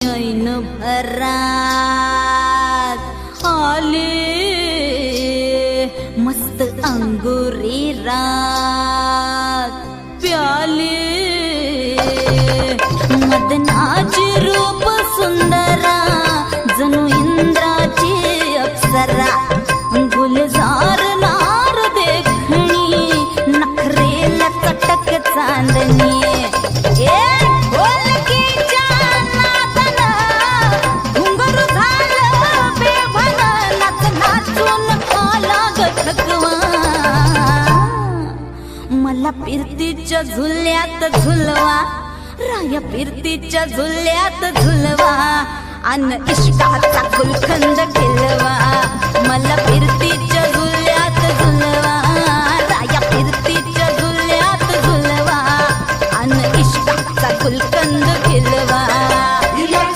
ऐन भरात आले मस्त अंगुरी रात. मला पिरतीच्या झुल्यात झुलवा. राया फिरतीच्या झुल्यात झुलवा. अन इष्टाचा गुलखंद खेलवा मला पिरतीच्या झुल्यात झुलवा. राया फिरतीच्या झुल्यात झुलवा. अन इष्टाचा गुलखंद